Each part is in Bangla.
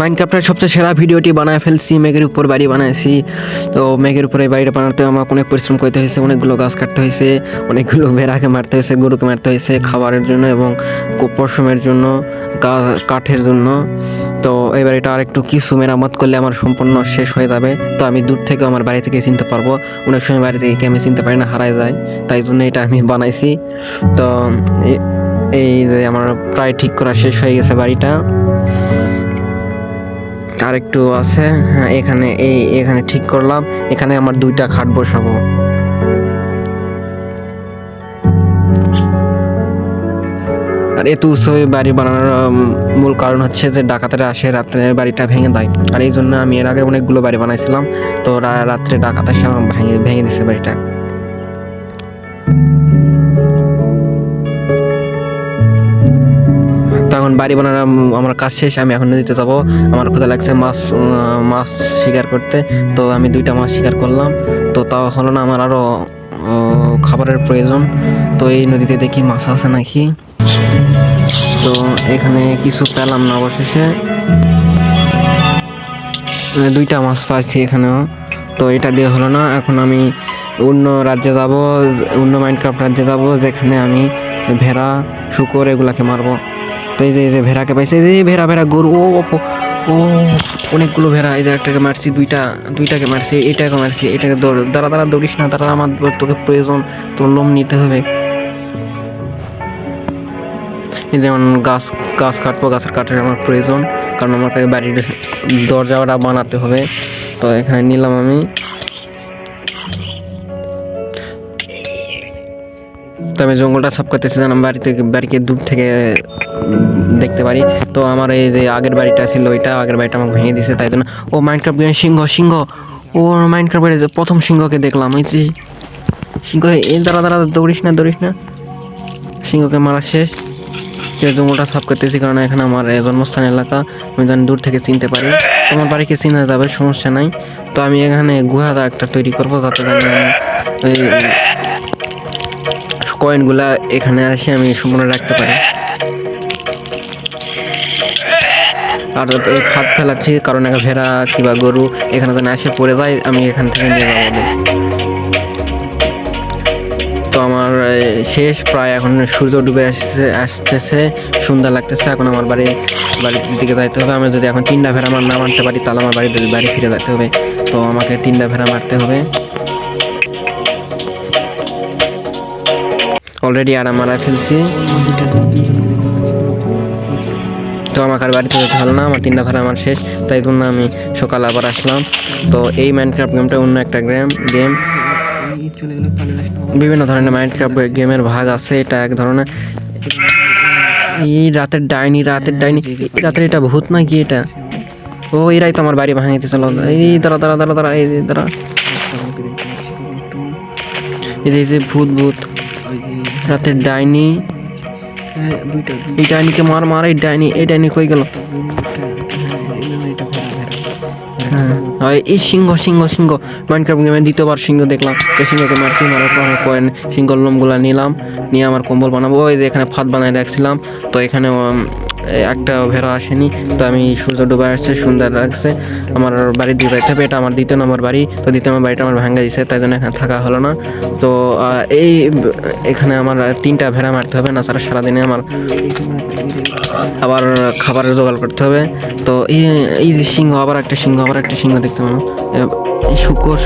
মাইনক্রাফ্টের সবচেয়ে সেরা ভিডিওটি বানায় ফেলছি, মেঘের উপর বাড়ি বানাইছি। তো মেঘের উপরে বাড়িটা বানাতে আমাকে অনেক পরিশ্রম করতে হয়েছে, অনেকগুলো গাছ কাটতে হয়েছে, অনেকগুলো ভেড়াকে মারতে হয়েছে, গরুকে মারতে হয়েছে, খাবারের জন্য এবং পশমের জন্য কাঠের জন্য। তো এই বাড়িটা আর একটু কিছু মেরামত করলে আমার সম্পূর্ণ শেষ হয়ে যাবে। তো আমি দূর থেকে আমার বাড়ি থেকে চিনতে পারব। অনেক সময় বাড়ি থেকে আমি চিনতে পারি না, হারায় যায়। তাই জন্য এটা আমি বানাইছি। তো এই যে আমার প্রায় ঠিক করা শেষ হয়ে গেছে বাড়িটা। আর একটু আছে হ্যাঁ এখানে এই, এখানে ঠিক করলাম, এখানে আমার দুইটা খাট বসাবো। আর এত উৎসবে বাড়ি বানানোর মূল কারণ হচ্ছে যে ডাকাতেরা আসে, রাত্রে বাড়িটা ভেঙে দেয়। আর এই জন্য আমি এর আগে অনেকগুলো বাড়ি বানাইছিলাম, তো রাত্রে ডাকাত আমার ভেঙে ভেঙে দিছে বাড়িটা। বাড়ি বানানো আমার কাজ শেষ, আমি এখন নদীতে যাব। আমার ক্ষুদা লাগছে মাছ মাছ শিকার করতে। তো আমি দুইটা মাছ শিকার করলাম। তো তাও হলো না, আমার আরও খাবারের প্রয়োজন। তো এই নদীতে দেখি মাছ আছে নাকি। তো এখানে কিছু পেলাম না অবশেষে। দুইটা মাছ পাইছি এখানেও। তো এটা দিয়ে হলো না, এখন আমি অন্য রাজ্যে যাব, অন্য মাইনক্রাফ্ট রাজ্যে যাব, যেখানে আমি ভেড়া, শুকর এগুলাকে মারবো। তো এই যে এই যে ভেড়াকে পাইছি এই যে ভেড়া ভেড়া গরু ও ও, অনেকগুলো ভেড়া এই যে একটাকে মারছি দুইটা দুইটাকে মারছি এটাকে মারছি এটাকে দৌড় দাঁড়া দাঁড়া দৌড়িস না দাঁড়া আমার তোকে প্রয়োজন তোর লোম নিতে হবে। যেমন গাছ গাছ কাটবো গাছের কাঠের আমার প্রয়োজন কারণ আমাকে বাড়ির দরজাটা বানাতে হবে। তো এখানে নিলাম আমি। তো আমি জঙ্গলটা সাফ করতেছি যেন বাড়ি থেকে বাড়িকে দূর থেকে দেখতে পারি। তো আমার এই যে আগের বাড়িটা ছিল, ওইটা আগের বাড়িটা আমাকে ভেঙে দিছে, তাই জন্য। ও মাইনক্রাফ্ট গেমে সিংহ সিংহ। ও মাইনক্রাফ্টের যে প্রথম সিংহকে দেখলাম এই যে সিংহ, এই দাঁড়া দাঁড়া, দৌড়িস না দৌড়িস না। সিংহকে মারা শেষ। জঙ্গলটা সাফ করতেছি, কারণ এখানে আমার জন্মস্থান এলাকা, আমি যেন দূর থেকে চিনতে পারি। তোমার বাড়িকে চিনা যাবে? সমস্যা নাই। তো আমি এখানে গুহা একটা তৈরি করব, যাতে আমি ওই কয়েনগুলা এখানে আসে, আমি সম্পূর্ণ রাখতে পারি। আর ফাঁদ ফেলাচ্ছি, কারণ একটা ভেড়া কিংবা গরু এখানে যেন আসে পড়ে যায়, আমি এখান থেকে নিয়ে যাব। তো আমার শেষ, প্রায় এখন সূর্য ডুবে আসছে, আসতেছে, সুন্দর লাগতেছে, এখন আমার বাড়ি, বাড়ির দিকে যাইতে হবে। আমি যদি এখন তিনটা ভেড়া আমার না মারতে পারি, তাহলে আমার বাড়ি বাড়ি ফিরে যেতে হবে। তো আমাকে তিনটা ভেড়া মারতে হবে। অলরেডি আরাম মারা ফেলছি। তো আমার বাড়িতে যেতে হলো না, আমার তিনটা ভেড়া আমার শেষ, তাই জন্য আমি সকালে আবার আসলাম। তো এই মাইনক্রাফট গেমটা অন্য একটা গেম গেম বিভিন্ন ধরনের মাইনক্রাফট গেমের ভাগ আছে, এটা এক ধরনের। এই রাতের ডাইনি রাতের ডাইনি রাতের এটা ভূত না কি এটা? ও, এরাই তো আমার বাড়ি ভাঙিতে চলো এই দাঁড়া দাঁড়া দাঁড়া দাঁড়া, এই দাঁড়া। এই যে ভূত ভূত। রাতের ডাইনি। এই ডাইনিকে মার মার এই ডাইনি এই ডাইনি কই গেল? হ্যাঁ। এই সিংহ সিংহ সিংহ। মাইনক্রাফট গেমে দ্বিতীয়বার সিংহ দেখলাম। তো সিংহকে মারছি মারার পর কয়েন সিংহর লোমগুলা নিলাম নিয়ে আমার কম্বল বানাবো। ওই যে এখানে ফাঁদ বানায় রাখছিলাম। তো এখানে একটা ভেড়া আসেনি, তো আমি সূর্য ডুবে আসছে সুন্দর লাগছে আমার বাড়ির যাইতে হবে এটা আমার দ্বিতীয় নম্বর বাড়ি, তো দ্বিতীয় নম্বর বাড়িটা আমার ভাঙ্গা দিছে, তাই জন্য এখানে থাকা হলো না। তো এই, এখানে আমার তিনটা ভেড়া মারতে হবে, না ছাড়া সারাদিনে আমার আবার খাবারের জোগাড় করতে হবে। তো এই এই সিংহ, আবার একটা সিংহ, আবার একটা সিংহ দেখতে এ- এই শুকর,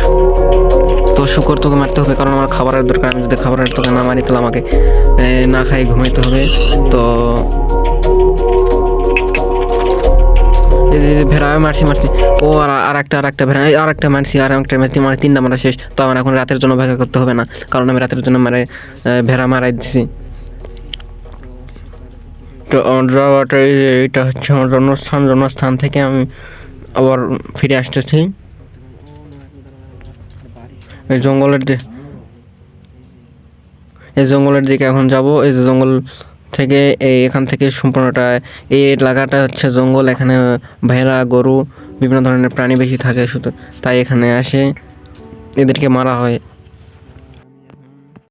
তো শুকর তোকে মারতে হবে, কারণ আমার খাবারের দরকার, আমি যদি খাবারের তোকে না মারি তাহলে আমাকে না খাই ঘুমাইতে হবে। তো ভেড়া মারছি মারছি। ও আর একটা আর একটা ভেড়া আর একটা মারছি, আর একটা মারছি মানে তিনটা মারা শেষ। তো আমার এখন রাতের জন্য অপেক্ষা করতে হবে না, কারণ আমি রাতের জন্য মারে ভেড়া মারাই দিছি। তো অন্ধ্রাবাটা এইটা হচ্ছে আমার জন্মস্থান জন্মস্থান থেকে আমি আবার ফিরে আসতেছি। এই জঙ্গলের দি- এই জঙ্গলের দিকে এখন যাব, এই যে জঙ্গল থেকে এই এখান থেকে সম্পূর্ণটা, এই এলাকাটা হচ্ছে জঙ্গল, এখানে ভেড়া, গরু, বিভিন্ন ধরনের প্রাণী বেশি থাকে শুধু, তাই এখানে আসে। এদেরকে মারা হয়।